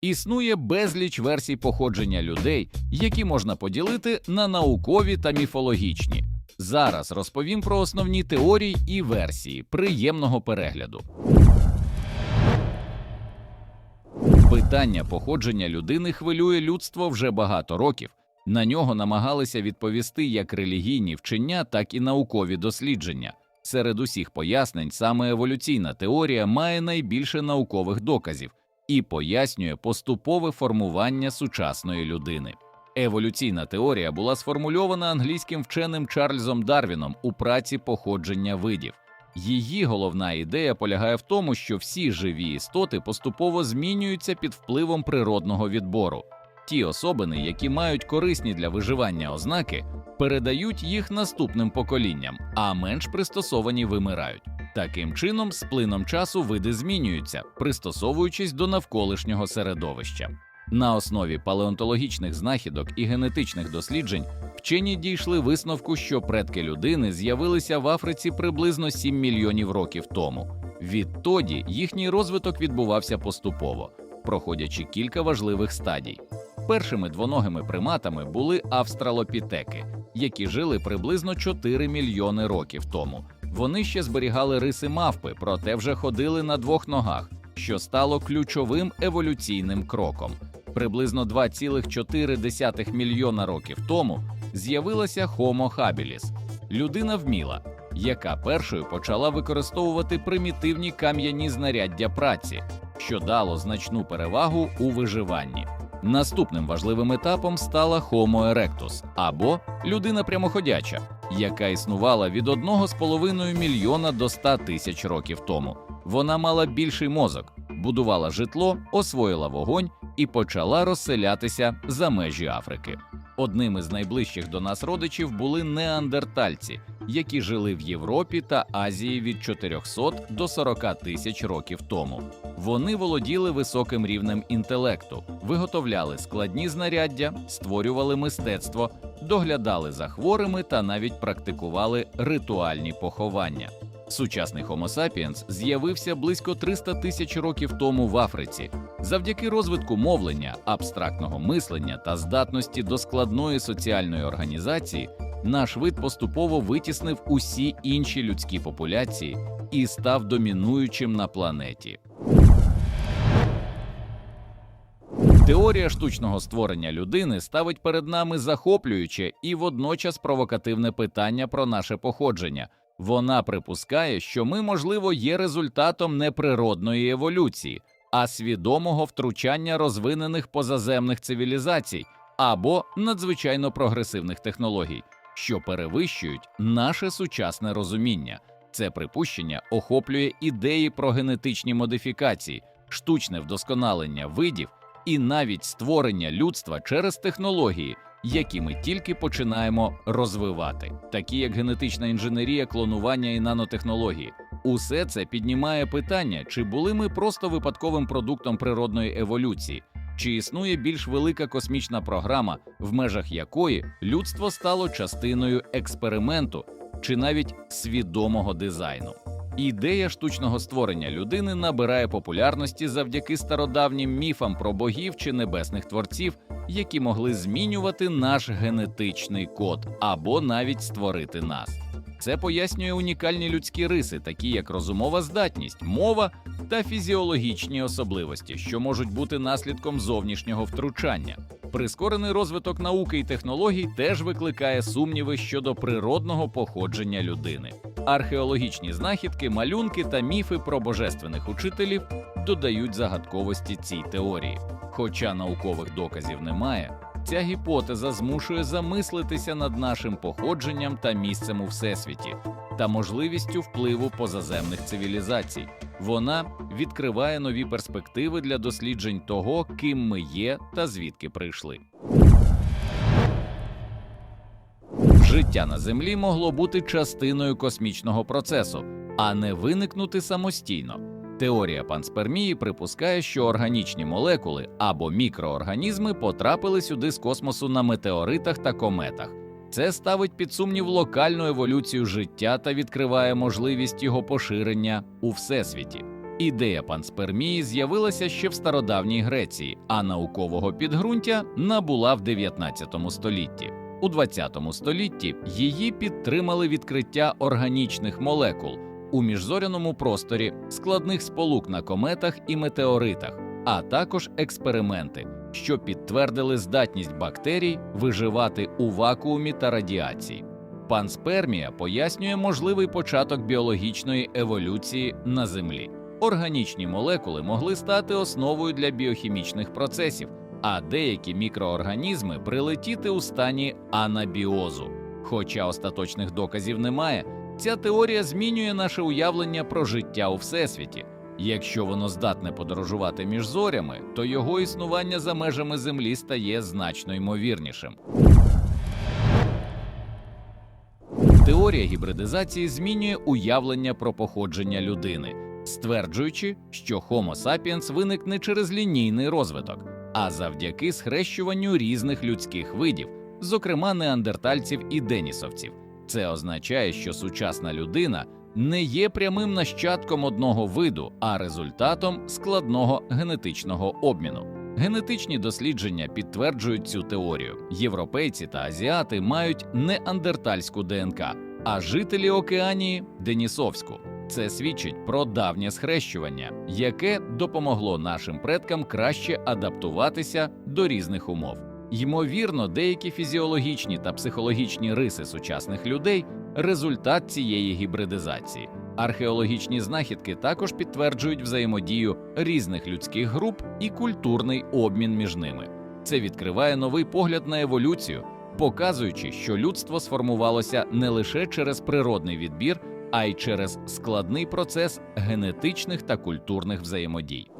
Існує безліч версій походження людей, які можна поділити на наукові та міфологічні. Зараз розповім про основні теорії і версії приємного перегляду. Питання походження людини хвилює людство вже багато років. На нього намагалися відповісти як релігійні вчення, так і наукові дослідження. Серед усіх пояснень саме еволюційна теорія має найбільше наукових доказів і пояснює поступове формування сучасної людини. Еволюційна теорія була сформульована англійським вченим Чарльзом Дарвіном у праці походження видів. Її головна ідея полягає в тому, що всі живі істоти поступово змінюються під впливом природного відбору. Ті особини, які мають корисні для виживання ознаки, передають їх наступним поколінням, а менш пристосовані вимирають. Таким чином, з плином часу види змінюються, пристосовуючись до навколишнього середовища. На основі палеонтологічних знахідок і генетичних досліджень вчені дійшли висновку, що предки людини з'явилися в Африці приблизно 7 мільйонів років тому. Відтоді їхній розвиток відбувався поступово, проходячи кілька важливих стадій. Першими двоногими приматами були австралопітеки, які жили приблизно 4 мільйони років тому. Вони ще зберігали риси мавпи, проте вже ходили на двох ногах, що стало ключовим еволюційним кроком. Приблизно 2,4 мільйона років тому з'явилася Homo habilis – людина вміла, яка першою почала використовувати примітивні кам'яні знаряддя праці, що дало значну перевагу у виживанні. Наступним важливим етапом стала Homo erectus або людина прямоходяча, яка існувала від 1,5 мільйона до 100 тисяч років тому. Вона мала більший мозок, будувала житло, освоїла вогонь і почала розселятися за межі Африки. Одним із найближчих до нас родичів були неандертальці, які жили в Європі та Азії від 400 до 40 тисяч років тому. Вони володіли високим рівнем інтелекту, виготовляли складні знаряддя, створювали мистецтво, доглядали за хворими та навіть практикували ритуальні поховання. Сучасний Homo sapiens з'явився близько 300 тисяч років тому в Африці. Завдяки розвитку мовлення, абстрактного мислення та здатності до складної соціальної організації, наш вид поступово витіснив усі інші людські популяції і став домінуючим на планеті. Теорія штучного створення людини ставить перед нами захоплююче і водночас провокативне питання про наше походження. Вона припускає, що ми, можливо, є результатом не природної еволюції, а свідомого втручання розвинених позаземних цивілізацій або надзвичайно прогресивних технологій, що перевищують наше сучасне розуміння. Це припущення охоплює ідеї про генетичні модифікації, штучне вдосконалення видів і навіть створення людства через технології, які ми тільки починаємо розвивати, такі як генетична інженерія, клонування і нанотехнології. Усе це піднімає питання, чи були ми просто випадковим продуктом природної еволюції, чи існує більш велика космічна програма, в межах якої людство стало частиною експерименту чи навіть свідомого дизайну. Ідея штучного створення людини набирає популярності завдяки стародавнім міфам про богів чи небесних творців, які могли змінювати наш генетичний код або навіть створити нас. Це пояснює унікальні людські риси, такі як розумова здатність, мова та фізіологічні особливості, що можуть бути наслідком зовнішнього втручання. Прискорений розвиток науки і технологій теж викликає сумніви щодо природного походження людини. Археологічні знахідки, малюнки та міфи про божественних учителів додають загадковості цій теорії. Хоча наукових доказів немає, ця гіпотеза змушує замислитися над нашим походженням та місцем у всесвіті та можливістю впливу позаземних цивілізацій. Вона відкриває нові перспективи для досліджень того, ким ми є та звідки прийшли. Життя на землі могло бути частиною космічного процесу, а не виникнути самостійно. Теорія панспермії припускає, що органічні молекули або мікроорганізми потрапили сюди з космосу на метеоритах та кометах. Це ставить під сумнів локальну еволюцію життя та відкриває можливість його поширення у всесвіті. Ідея панспермії з'явилася ще в стародавній Греції, а наукового підґрунтя набула в 19 столітті. У 20 столітті її підтримали відкриття органічних молекул у міжзоряному просторі, складних сполук на кометах і метеоритах, а також експерименти, що підтвердили здатність бактерій виживати у вакуумі та радіації. Панспермія пояснює можливий початок біологічної еволюції на Землі. Органічні молекули могли стати основою для біохімічних процесів, а деякі мікроорганізми прилетіти у стані анабіозу. Хоча остаточних доказів немає, ця теорія змінює наше уявлення про життя у всесвіті. Якщо воно здатне подорожувати між зорями, то його існування за межами Землі стає значно ймовірнішим. Теорія гібридизації змінює уявлення про походження людини, стверджуючи, що Homo sapiens виник не через лінійний розвиток, а завдяки схрещуванню різних людських видів, зокрема неандертальців і денісовців. Це означає, що сучасна людина не є прямим нащадком одного виду, а результатом складного генетичного обміну. Генетичні дослідження підтверджують цю теорію. Європейці та азіати мають неандертальську ДНК, а жителі Океанії денісовську. Це свідчить про давнє схрещування, яке допомогло нашим предкам краще адаптуватися до різних умов. Ймовірно, деякі фізіологічні та психологічні риси сучасних людей результат цієї гібридизації. Археологічні знахідки також підтверджують взаємодію різних людських груп і культурний обмін між ними. Це відкриває новий погляд на еволюцію, показуючи, що людство сформувалося не лише через природний відбір, а й через складний процес генетичних та культурних взаємодій.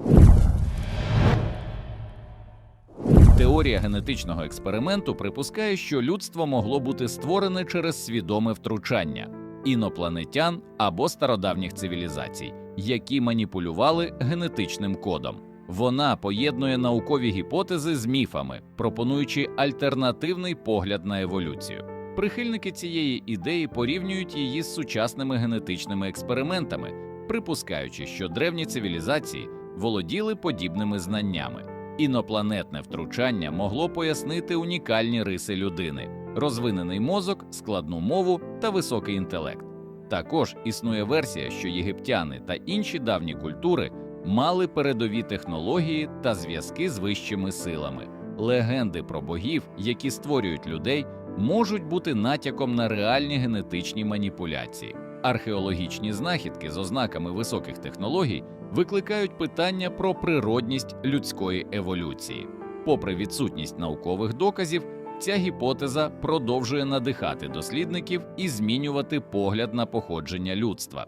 Теорія генетичного експерименту припускає, що людство могло бути створене через свідоме втручання інопланетян або стародавніх цивілізацій, які маніпулювали генетичним кодом. Вона поєднує наукові гіпотези з міфами, пропонуючи альтернативний погляд на еволюцію. Прихильники цієї ідеї порівнюють її з сучасними генетичними експериментами, припускаючи, що древні цивілізації володіли подібними знаннями. Інопланетне втручання могло пояснити унікальні риси людини, розвинений мозок, складну мову та високий інтелект. Також існує версія, що єгиптяни та інші давні культури мали передові технології та зв'язки з вищими силами. Легенди про богів, які створюють людей, можуть бути натяком на реальні генетичні маніпуляції. Археологічні знахідки з ознаками високих технологій викликають питання про природність людської еволюції. Попри відсутність наукових доказів, ця гіпотеза продовжує надихати дослідників і змінювати погляд на походження людства.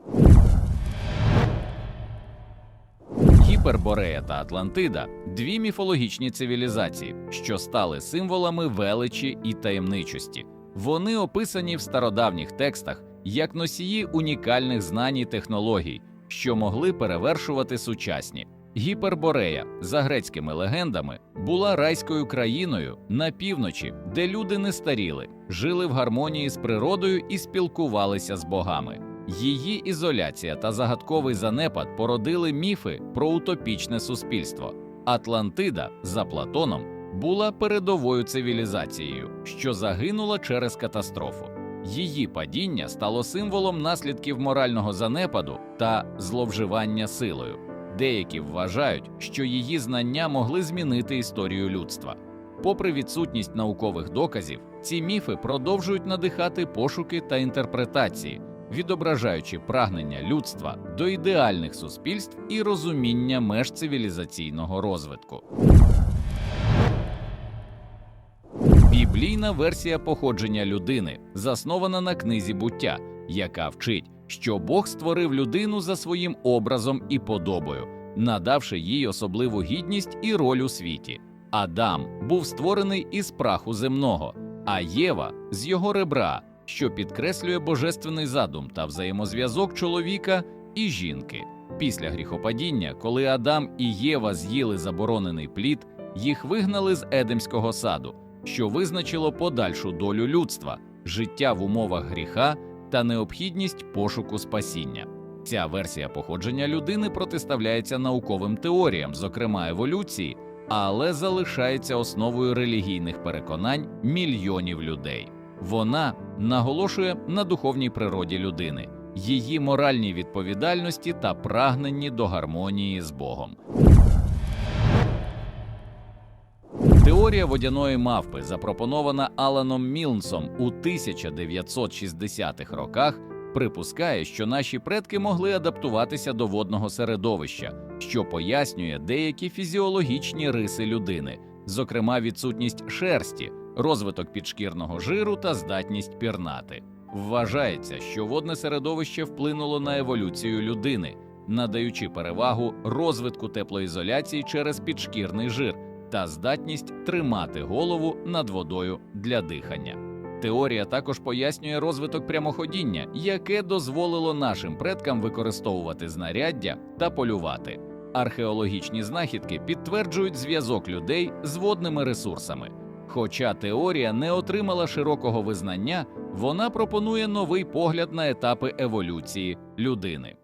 Гіперборея та Атлантида дві міфологічні цивілізації, що стали символами величі і таємничості. Вони описані в стародавніх текстах як носії унікальних знань і технологій, що могли перевершувати сучасні. Гіперборея, за грецькими легендами, була райською країною на півночі, де люди не старіли, жили в гармонії з природою і спілкувалися з богами. Її ізоляція та загадковий занепад породили міфи про утопічне суспільство. Атлантида за Платоном була передовою цивілізацією, що загинула через катастрофу. Її падіння стало символом наслідків морального занепаду та зловживання силою. Деякі вважають, що її знання могли змінити історію людства. Попри відсутність наукових доказів, ці міфи продовжують надихати пошуки та інтерпретації, відображаючи прагнення людства до ідеальних суспільств і розуміння меж цивілізаційного розвитку. Біблійна версія походження людини заснована на книзі буття, яка вчить, що Бог створив людину за своїм образом і подобою, надавши їй особливу гідність і роль у світі. Адам був створений із праху земного, а Єва з його ребра, що підкреслює божественний задум та взаємозв'язок чоловіка і жінки. Після гріхопадіння, коли Адам і Єва з'їли заборонений плід, їх вигнали з Едемського саду, що визначило подальшу долю людства, життя в умовах гріха та необхідність пошуку спасіння. Ця версія походження людини протиставляється науковим теоріям, зокрема еволюції, але залишається основою релігійних переконань мільйонів людей. Вона наголошує на духовній природі людини, її моральній відповідальності та прагненні до гармонії з Богом. Теорія водяної мавпи, запропонована Аланом Мілнсом у 1960-х роках, припускає, що наші предки могли адаптуватися до водного середовища, що пояснює деякі фізіологічні риси людини, зокрема відсутність шерсті, розвиток підшкірного жиру та здатність пірнати. Вважається, що водне середовище вплинуло на еволюцію людини, надаючи перевагу розвитку теплоізоляції через підшкірний жир та здатність тримати голову над водою для дихання. Теорія також пояснює розвиток прямоходіння, яке дозволило нашим предкам використовувати знаряддя та полювати. Археологічні знахідки підтверджують зв'язок людей з водними ресурсами. Хоча теорія не отримала широкого визнання, вона пропонує новий погляд на етапи еволюції людини.